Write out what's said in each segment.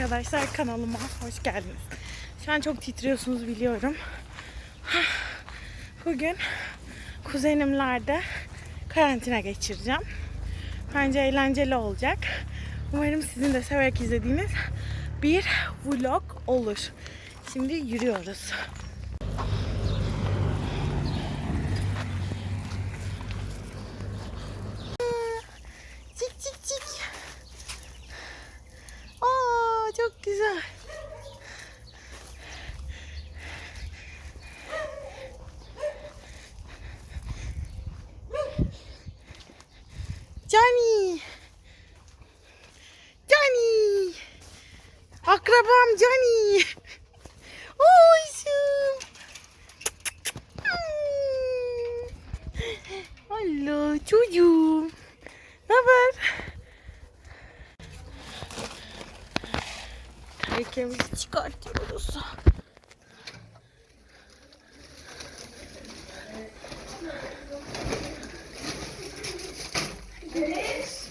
arkadaşlar kanalıma hoş geldiniz. Şu an çok titriyorsunuz biliyorum. Bugün kuzenimlerde karantina geçireceğim. Bence eğlenceli olacak. Umarım sizin de severek izlediğiniz bir vlog olur. Şimdi yürüyoruz. Cik cik cik. Aa çok güzel. Johnny. Johnny. Akrabam Johnny. Oğlum. Hmm. Allah çocuğum. Ne haber? Terkemizi çıkartıyoruz.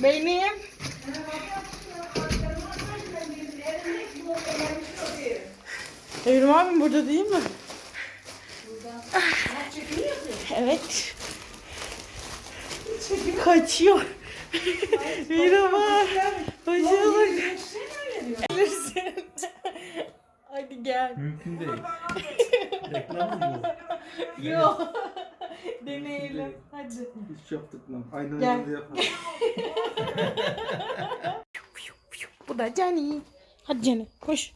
Benim. Evrim abim burada değil mi? Evet. Kaçıyor. Merhaba. Hoş bulduk. Gelirsin. Hadi gel. Mümkün değil. Bu? Yok. Deneyelim. Hadi. Hiç yaptırmam. Aynen Gel. öyle yapalım. Bu da Cani. Hadi Cani koş.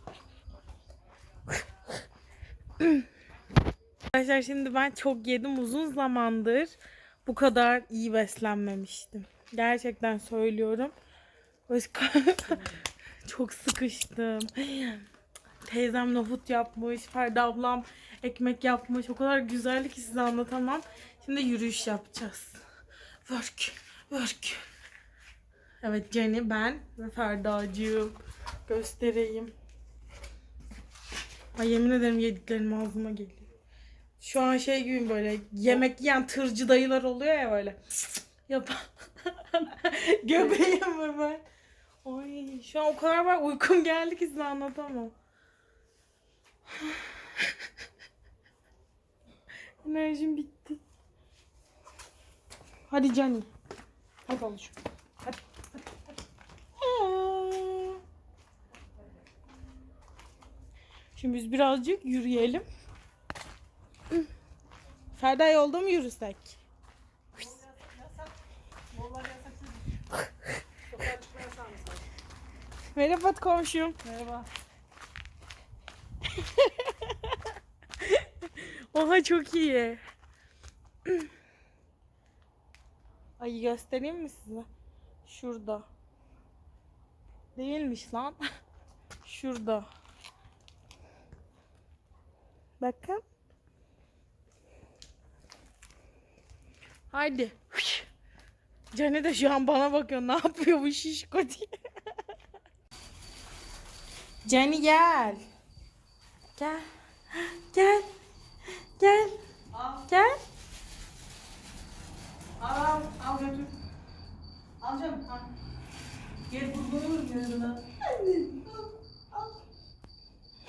Arkadaşlar şimdi ben çok yedim uzun zamandır bu kadar iyi beslenmemiştim. Gerçekten söylüyorum. Çok sıkıştım. Teyzem nohut yapmış, Ferda ablam ekmek yapmış. O kadar güzeldi ki size anlatamam. Şimdi yürüyüş yapacağız. Work, work. Evet Jenny ben ve Ferdacığım. Göstereyim. Ay yemin ederim yediklerim ağzıma geliyor. Şu an şey gibi böyle yemek yiyen tırcı dayılar oluyor ya böyle. Yapan. Göbeğim var ben. Ay şu an o kadar var uykum geldi ki size anlatamam. Enerjim bitti. Hadi Jenny. Hadi. Aa. Şimdi biz birazcık yürüyelim. Ferda yolda mı yürüsek? Merhaba komşum. Merhaba. Oha çok iyi. Ay göstereyim mi size? Şurada. Değilmiş lan. Şurada. Bakın. Haydi. Cane de şu an bana bakıyor. Ne yapıyor bu şişko diye. Cani gel. Gel. Gel. Gel. Gel. Al, al götür. Al canım, al. Gel kurbanı gözüne.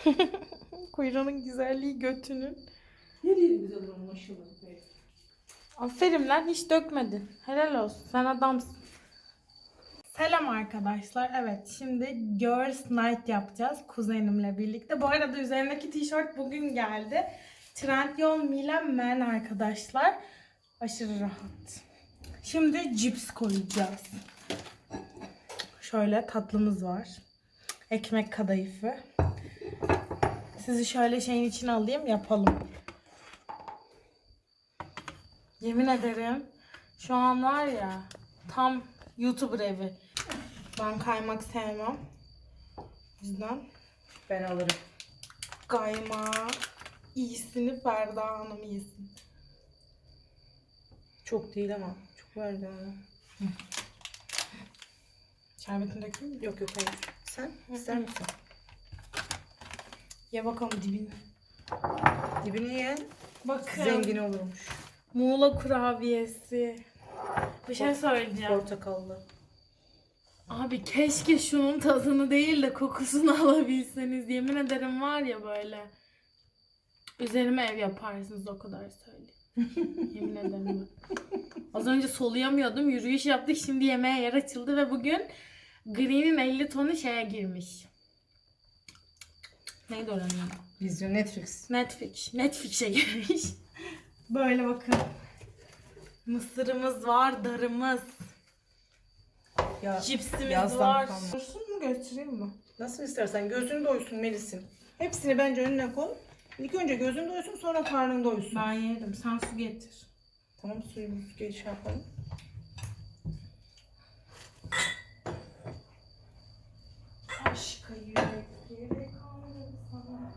Kuyruğunun güzelliği götünün. Yeri güzel olur maşallah. Aferin lan hiç dökmedin. Helal olsun. Sen adamsın. Selam arkadaşlar. Evet şimdi Girls Night yapacağız kuzenimle birlikte. Bu arada üzerindeki tişört bugün geldi. Trendyol Milan Men arkadaşlar. Aşırı rahat. Şimdi cips koyacağız. Şöyle tatlımız var. Ekmek kadayıfı. Sizi şöyle şeyin içine alayım yapalım. Yemin ederim şu an var ya tam YouTuber evi. Ben kaymak sevmem. O yüzden Ben alırım. kaymağı iyisini Ferda Hanım yesin. Çok değil ama. Çok verdi ama. Şerbetini dökeyim mi? Yok yok hayır. Sen ister misin? Ye bakalım dibini. Dibini ye. Bakın. Zengin olurmuş. Muğla kurabiyesi. Bir şey söyleyeceğim. Portakallı. Abi keşke şunun tadını değil de kokusunu alabilseniz. Yemin ederim var ya böyle. Üzerime ev yaparsınız o kadar söyleyeyim. Yemin ederim bak. Az önce soluyamıyordum. Yürüyüş yaptık. Şimdi yemeğe yer açıldı ve bugün Green'in 50 tonu şeye girmiş. Neydi oranın adı? Vizyon Netflix. Netflix. Netflix'e girmiş. Böyle bakın. Mısırımız var, darımız, Ya cipsimiz Yazdan var. kalma. Dursun mu göstereyim mi? nasıl istersen gözün doysun Melis'in. Hepsini bence önüne koy. İlk önce gözün doysun sonra karnın doysun. Ben yerim. Sen su getir. Tamam suyumuzu geç şey yapalım. Aşka yürek gerek kalmadı sana.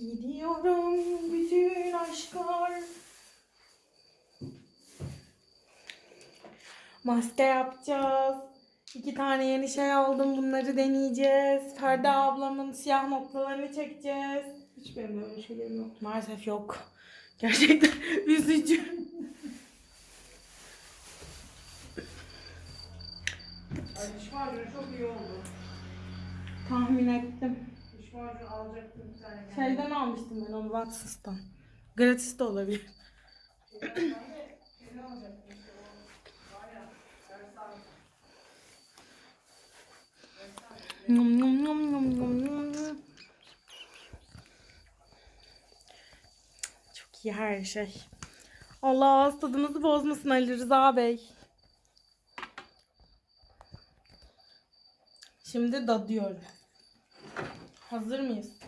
Gidiyorum bütün aşklar. Maske yapacağız. İki tane yeni şey aldım. Bunları deneyeceğiz. Ferda ablamın siyah noktalarını çekeceğiz. Hiç benim de öyle şeylerim yok. Maalesef yok. Gerçekten üzücü. Ay diş macunu çok iyi oldu. Tahmin ettim. Macunu alacaktım bir tane. Şeyden almıştım ben onu Watsons'tan. Gratis de olabilir. Şeyden alacaktım işte o. Var ya. Ersan. Yum yum yum yum yum yum yum. Çok iyi her şey. Allah ağız tadınızı bozmasın Ali Rıza Bey. Şimdi dadıyorum. Hazır mıyız?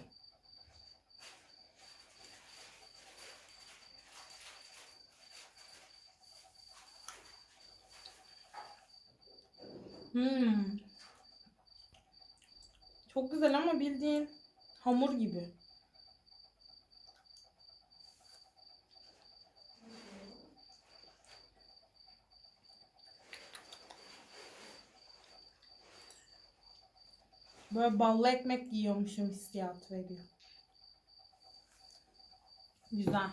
Hmm. Çok güzel ama bildiğin hamur gibi. Böyle ballı ekmek yiyormuşum hissiyatı veriyor. Güzel.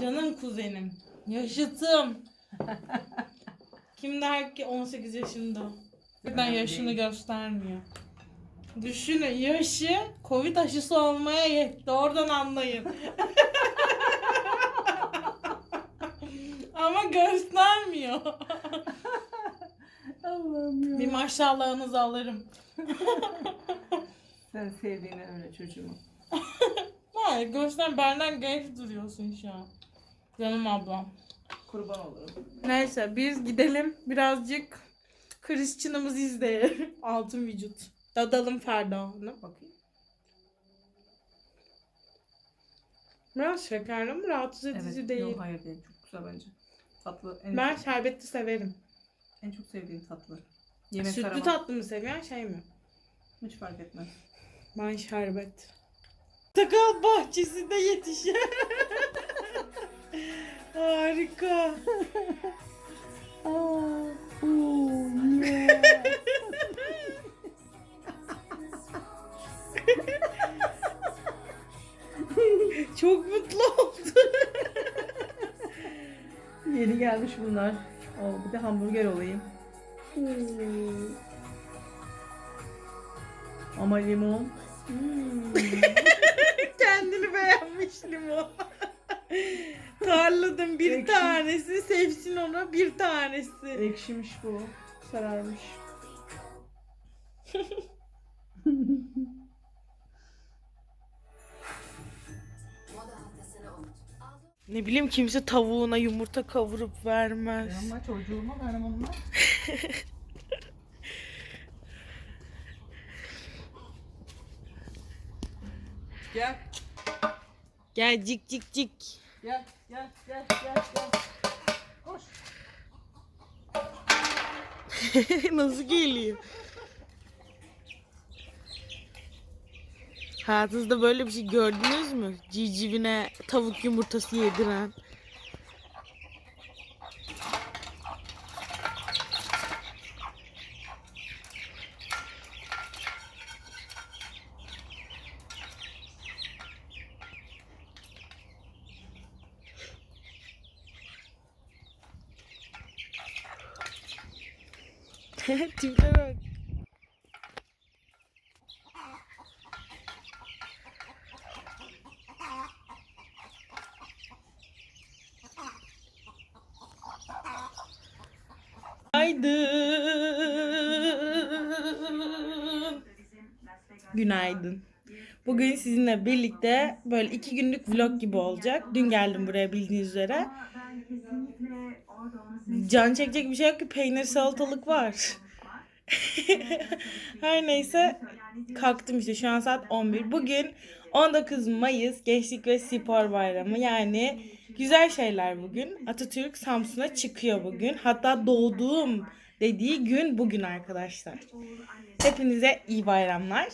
Canım kuzenim. Yaşıtım. Kim der ki 18 yaşında? Birden yaşını göstermiyor. Düşünün yaşı Covid aşısı olmaya yetti. Oradan anlayın. Ama göstermiyor. Allah'ım ya. Bir maşallahınızı alırım. Sen sevdiğine öyle çocuğumu. Hayır göster benden genç duruyorsun şu an. Canım ablam. Kurban olurum. Neyse biz gidelim birazcık Christian'ımızı izleyelim. Altın vücut. Dadalım Ferda Hanım. Bakayım. Biraz şekerli ama rahatsız edici değil. Yok hayır değil. Çok güzel bence. Tatlı. En, Ben şerbetli severim. en çok sevdiğim tatlı. Yemek Sütlü aramam. tatlı mı seviyorsun şey mi? Hiç fark etmez. Ben şerbet. Sakal bahçesinde yetişen. Harika. Çok mutlu oldum. Yeni gelmiş bunlar. Oo, bir de hamburger olayım. Ama limon. Kendini beğenmiş limon. Tarladım bir Ekşi. tanesi, sevsin ona bir tanesi. Ekşimiş bu. Sararmış. Ne bileyim kimse tavuğuna yumurta kavurup vermez. Ama çocuğuma benim onlar. Gel, Gel cik cik cik. gel, gel, gel, gel, gel. Koş. Nasıl geliyor? Hayatınızda böyle bir şey gördünüz mü? Civcivine tavuk yumurtası yediren. Tiplere bak. Günaydın. Günaydın. Bugün sizinle birlikte böyle iki günlük vlog gibi olacak. Dün geldim buraya bildiğiniz üzere. Can çekecek bir şey yok ki peynir salatalık var. Her neyse kalktım işte şu an saat 11. Bugün 19 Mayıs Gençlik ve Spor Bayramı yani güzel şeyler bugün. Atatürk Samsun'a çıkıyor bugün. Hatta doğduğum dediği gün bugün arkadaşlar. Hepinize iyi bayramlar.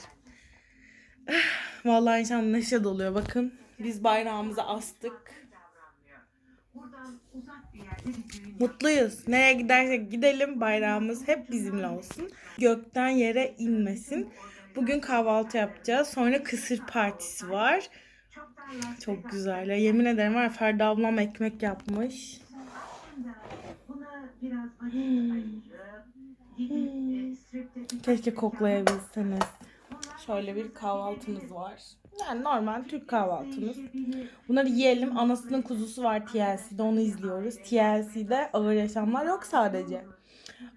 Vallahi insan neşe doluyor bakın. Biz bayrağımızı astık. Mutluyuz. Nereye gidersek gidelim bayrağımız hep bizimle olsun. Gökten yere inmesin. Bugün kahvaltı yapacağız. Sonra kısır partisi var. Çok güzel. Yemin ederim var Ferda ablam ekmek yapmış. Keşke koklayabilseniz. Şöyle bir kahvaltımız var. Yani normal Türk kahvaltımız. Bunları yiyelim. Anasının kuzusu var TLC'de onu izliyoruz. TLC'de ağır yaşamlar yok sadece.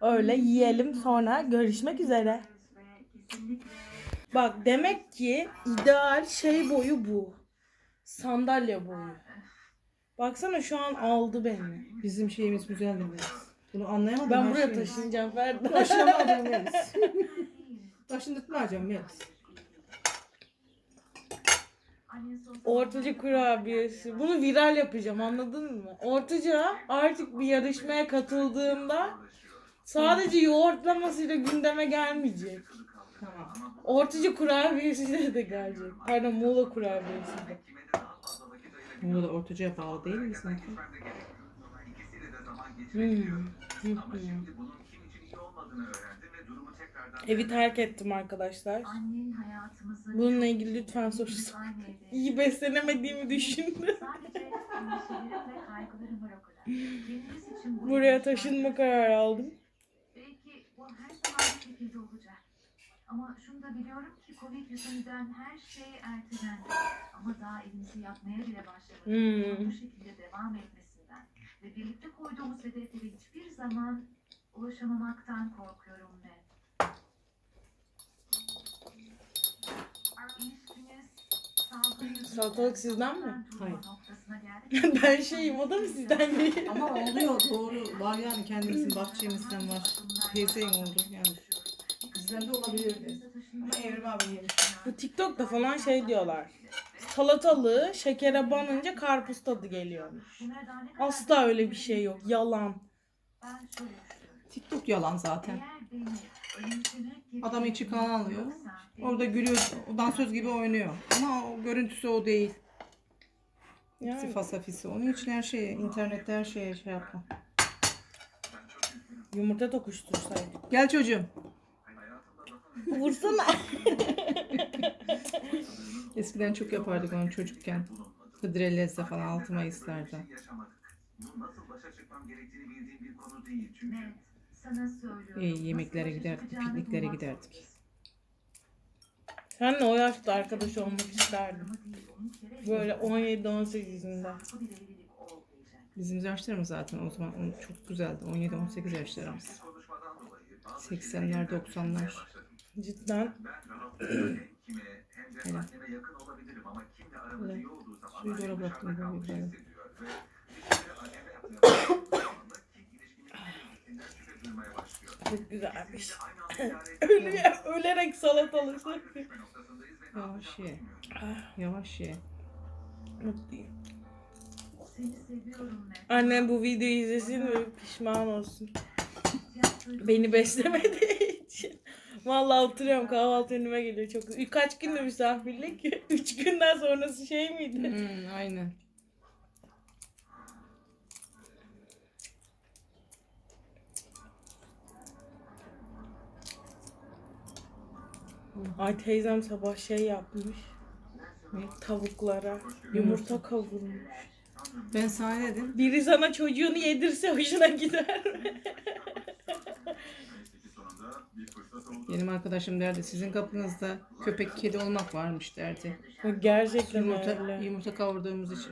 Öyle yiyelim sonra görüşmek üzere. Bak demek ki ideal şey boyu bu. Sandalye boyu. Baksana şu an aldı beni. Bizim şeyimiz güzeldi biraz. Bunu anlayamadım. Ben buraya taşınacağım Ferda. Taşınamayacağım Melis. Taşındırtmayacağım Melis. Ortaca kurabiyesi. Bunu viral yapacağım anladın mı? Ortaca artık bir yarışmaya katıldığında sadece yoğurtlamasıyla gündeme gelmeyecek. Tamam. Ortaca kurabiyesi de gelecek. Pardon Muğla kurabiyesi de. Bu da ortacaya bağlı değil mi sanki? Hmm. Hı hı. Evi terk ettim arkadaşlar. Annen hayatımızı Bununla ilgili lütfen soru sor. İyi beslenemediğimi düşündüm. Ve Buraya taşınma kararı aldım. Belki bu her zaman bu şekilde olacak. Ama şunu da biliyorum ki Covid yüzünden her şey ertelendi. Ama daha evimizi yapmaya bile başlamadık. Hmm. Bu şekilde devam etmesinden ve birlikte koyduğumuz hedeflere hiçbir zaman ulaşamamaktan korkuyorum ben. Salatalık sizden mi? Hayır. ben şeyim o da mı sizden değil? Ama oluyor doğru. Var yani kendimizin bahçemizden var. Teyzeyin oldu yani. Bizden de olabilirdi. Ama Evrim abi yemiş. Bu TikTok'ta falan şey diyorlar. Salatalığı şekere banınca karpuz tadı geliyormuş. Asla öyle bir şey yok. Yalan. TikTok yalan zaten. Adam içi kan alıyor. Orada gülüyor. O dansöz gibi oynuyor. Ama o görüntüsü o değil. Yani, Hepsi fasafisi. Onun için her şeye, internette her şeye şey yapma. yumurta tokuştursaydık. Gel çocuğum. Vursana. Eskiden çok yapardık onu çocukken. Hıdrellez'de falan 6 Mayıs'larda. net sana söylüyorum. İyi yemeklere Nasıl giderdik, çıkacağını pikniklere bulmak giderdik. zorundasın. Senle o yaşta arkadaş olmak isterdim. Böyle 17-18'inde. bu bir evlilik olmayacak. Bizim yaşlarımız zaten o zaman çok güzeldi. 17-18 yaşlarımız. 80'ler 90'lar. Cidden. Hele. Suyu doğru bıraktım bu biberleri. Çok güzelmiş. Öyle, ölerek salatalık. Yavaş ye. Yavaş ye. Mutluyum. Seni seviyorum Ned. Annem bu videoyu izlesin ve pişman olsun. Beni beslemediği için. Vallahi oturuyorum kahvaltı önüme geliyor çok. Kaç gündü misafirlik? Üç günden sonrası şey miydi? Hmm, aynen. Ay teyzem sabah şey yapmış. Tavuklara yumurta kavurmuş. Ben sana dedim. Biri sana çocuğunu yedirse hoşuna gider? Benim arkadaşım derdi sizin kapınızda köpek kedi olmak varmış derdi. Gerçekten Yumurta, öyle. yumurta kavurduğumuz için.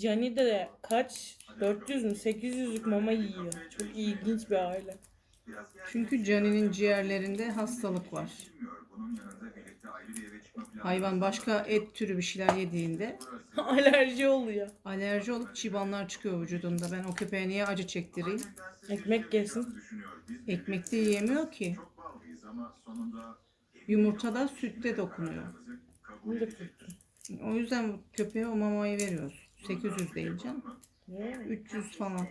Cani de kaç? 400 mü 800'lük mama yiyor. Çok ilginç bir aile. Çünkü caninin ciğerlerinde hastalık var. Hayvan başka et türü bir şeyler yediğinde Alerji oluyor. alerji olup çıbanlar çıkıyor vücudunda. Ben o köpeğe niye acı çektireyim? Ekmek yesin. Ekmekte yiyemiyor ki. Yumurtada sütte dokunuyor. Bunu da. O yüzden köpeğe o mamayı veriyoruz. 800 değil canım. 300 falan.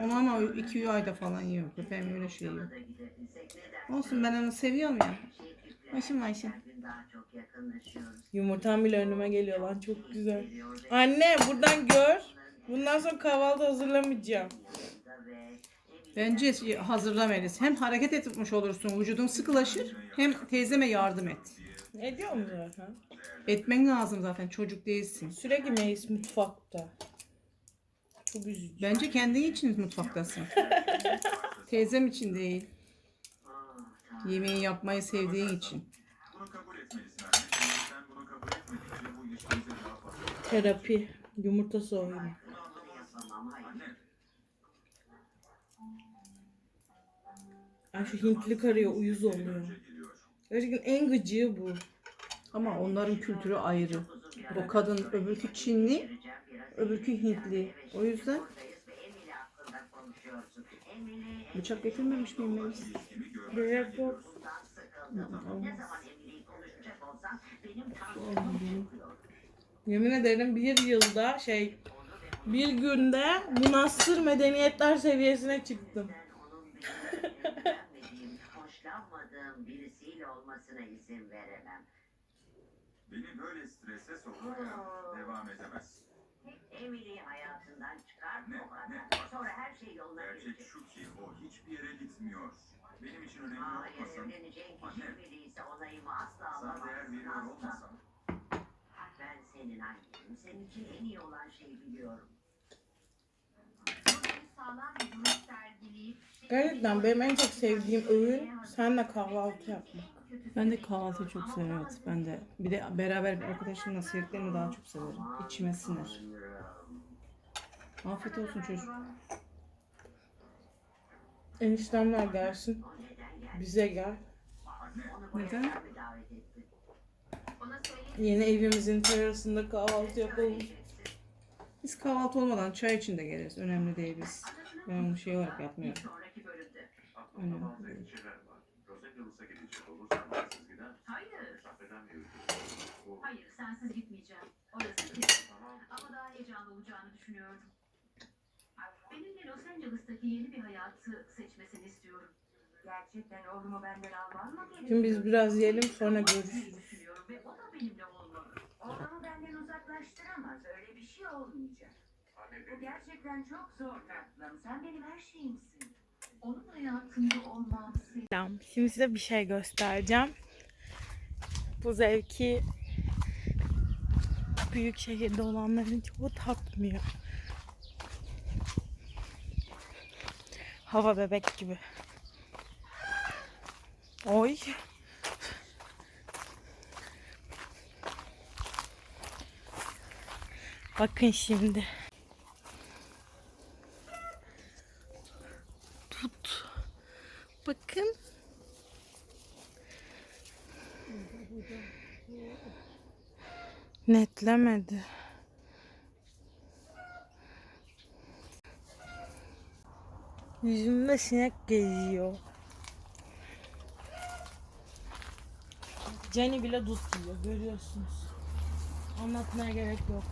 Onu ama 2 ayda falan yiyor. Köpeğim öyle şey yiyor. Olsun ben onu seviyorum ya. Başım başım. Yumurtam bile önüme geliyor lan çok güzel. Anne buradan gör. Bundan sonra kahvaltı hazırlamayacağım. Bence hazırlamayız. Hem hareket etmiş olursun, vücudun sıkılaşır. Hem teyzeme yardım et. Ne diyor mu zaten? Etmen lazım zaten. Çocuk değilsin. Sürekli meis mutfakta. Çok üzücü. Bence kendin için mutfaktasın. Teyzem için değil. Yemeği yapmayı sevdiğin için. Terapi. Yumurta soğuyor. Ay şu Hintli karıya uyuz oluyor. Gerçekten en gıcığı bu. Ama onların kültürü ayrı. O kadın öbürkü Çinli, öbürkü Hintli. O yüzden bıçak getirmemiş miyim Melis? Gerek yok. Yemin ederim bir yılda şey bir günde münasır medeniyetler seviyesine çıktım. hoşlanmadığım birisiyle olmasına izin veremem. Beni böyle strese sokmaya devam edemez. Emily'yi hayatından çıkar Ne? Sonra her şey yoluna Gerçek girecek. şu ki o hiçbir yere gitmiyor. Benim için önemli Hayır olmasın. evleneceğin kişi Anne. Emily ise onayımı asla Sana değer veriyor Asla. olmasam. Ben senin annenim. Senin için en iyi olan şeyi biliyorum. sağlam bir duruş sergileyip Gerçekten benim en çok sevdiğim öğün senle kahvaltı yapmak. Ben de kahvaltıyı çok severim. Evet, ben de. Bir de beraber bir arkadaşımla sevdiklerimi daha çok severim. İçime siner. Afiyet olsun çocuk. Eniştemler gelsin. Bize gel. Neden? Yeni evimizin terasında kahvaltı yapalım. Biz kahvaltı olmadan çay için de geliriz. Önemli değil biz. Ben onu şey olarak yapmıyorum. Önemli değil. Angeles'a gidecek olursam bensiz gider? Hayır. Mesafeden mi yürütürsün? Bu Hayır sensiz gitmeyeceğim. Orası kesin. tamam. Ama daha heyecanlı olacağını düşünüyordum. Benimle Los Angeles'taki yeni bir hayatı seçmesini istiyorum. Gerçekten oğlumu benden alman mı gerekiyor? Şimdi biz biraz yiyelim sonra görüşürüz. Düşünüyorum ve o da benimle olmalı. Oğlumu benden uzaklaştıramaz. Öyle bir şey olmayacak. Anne Bu gerçekten çok zor tatlım. Sen benim her şeyimsin. Onun hayatında olmam Tamam. Şimdi size bir şey göstereceğim. Bu zevki büyük şehirde olanların çoğu tatmıyor. Hava bebek gibi. Oy. Bakın şimdi. Bakın. Netlemedi. Yüzümde sinek geziyor. Jenny bile dut yiyor görüyorsunuz. Anlatmaya gerek yok.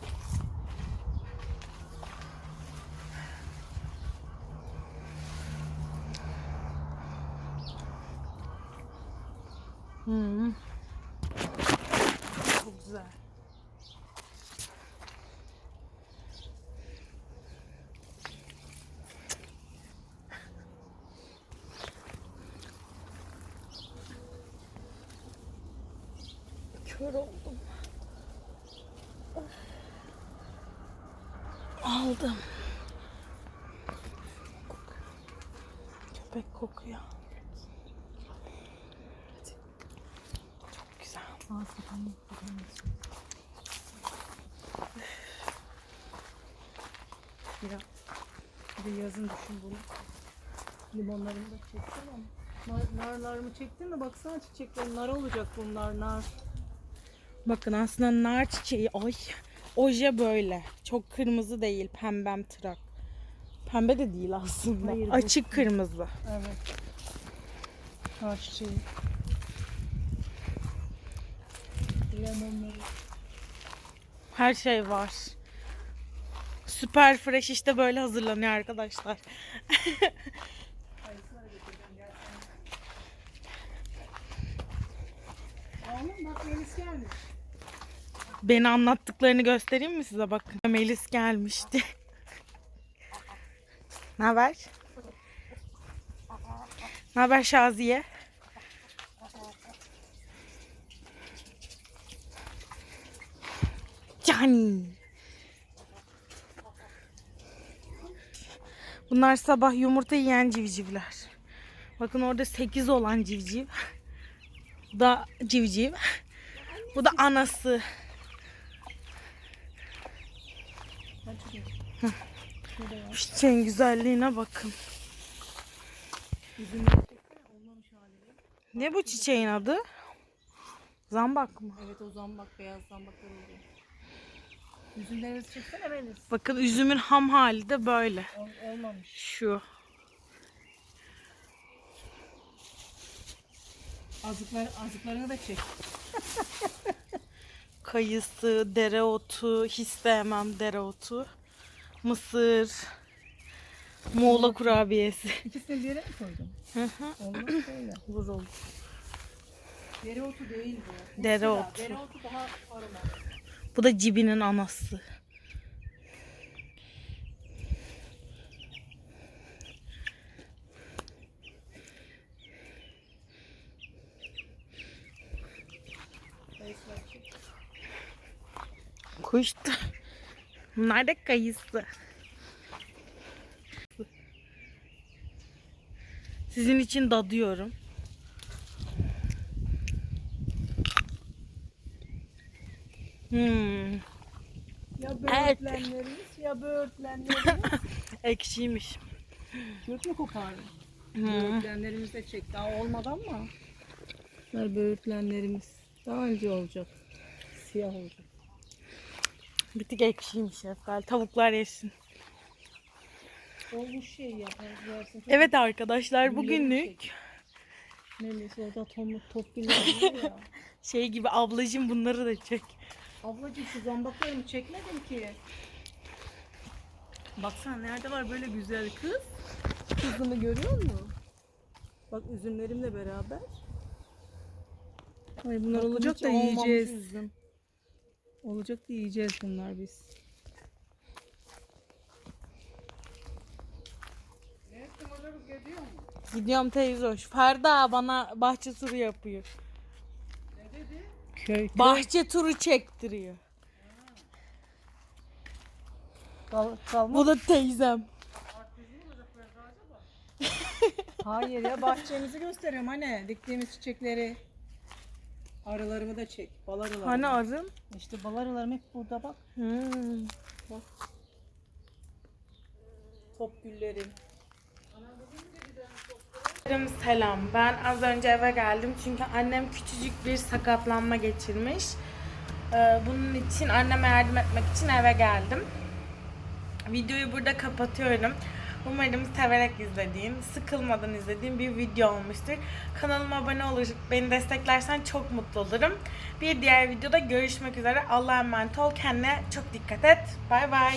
Hmm. Çok güzel. Kör oldum. Aldım. Köpek kokuyor. Çok Biraz. Bir de yazın düşün bunu. Limonlarımı da çektim ama. Nar, narlarımı çektin mi? Baksana çiçekler nar olacak bunlar nar. Bakın aslında nar çiçeği ay oje böyle. Çok kırmızı değil pembem tırak. Pembe de değil aslında. Hayır, bu- Açık kırmızı. Evet. Nar çiçeği. Her şey var. Süper fresh işte böyle hazırlanıyor arkadaşlar. Beni anlattıklarını göstereyim mi size bakın. Melis gelmişti. Ne haber? Ne haber Şaziye? Cani. Bunlar sabah yumurta yiyen civcivler. Bakın orada 8 olan civciv. Bu da civciv. Bu da anası. Çiçeğin güzelliğine bakın. Ne bu çiçeğin adı? Zambak mı? Evet o zambak beyaz zambaklar oluyor. Üzümlerinizi çeksene Melis. Bakın üzümün ham hali de böyle. Ol- olmamış. Şu. Azıklar, azıklarını da çek. Kayısı, dereotu, hiç sevmem dereotu. Mısır. Muğla kurabiyesi. İkisini bir yere mi koydun? Hı hı. Olmaz böyle. Olur olur. Dereotu değil bu. Dereotu. Dereotu daha aroma. Bu da cibinin anası. Kuştu. Bunlar da kayısı. Sizin için dadıyorum. Hmm. Ya böğürtlenlerimiz ya böğürtlenlerimiz. Ekşiymiş. Kök mü kopardın? Hmm. Böğürtlenlerimiz de çek. Daha olmadı ama. Bunlar böğürtlenlerimiz. Daha önce olacak. Siyah olacak. Bir tık ekşiymiş Efgal. Tavuklar yesin. Olmuş şey. Versin. Evet arkadaşlar bugünlük Melis orada tom, top ya. şey gibi ablacığım bunları da çek. Ablacığım şu zambaklarımı çekmedim ki. Baksana nerede var böyle güzel kız. Kızımı görüyor musun? Bak üzümlerimle beraber. Ay bunlar olacak da yiyeceğiz. üzüm. Olacak da yiyeceğiz bunlar biz. Gidiyorum teyze hoş. Ferda bana bahçe turu yapıyor. Köy, köy. Bahçe turu çektiriyor. Kal, kalma. Bu da teyzem. Hayır ya bahçemizi gösteriyorum hani diktiğimiz çiçekleri. Arılarımı da çek. Bal arılarımı. Hani arın? İşte bal arılarım hep burada bak. Hmm. Top güllerim. Selam. Ben az önce eve geldim çünkü annem küçücük bir sakatlanma geçirmiş. Ee, bunun için anneme yardım etmek için eve geldim. Videoyu burada kapatıyorum. Umarım severek izlediğin, sıkılmadan izlediğin bir video olmuştur. Kanalıma abone olur, beni desteklersen çok mutlu olurum. Bir diğer videoda görüşmek üzere. Allah'a emanet ol. Kendine çok dikkat et. Bay bay.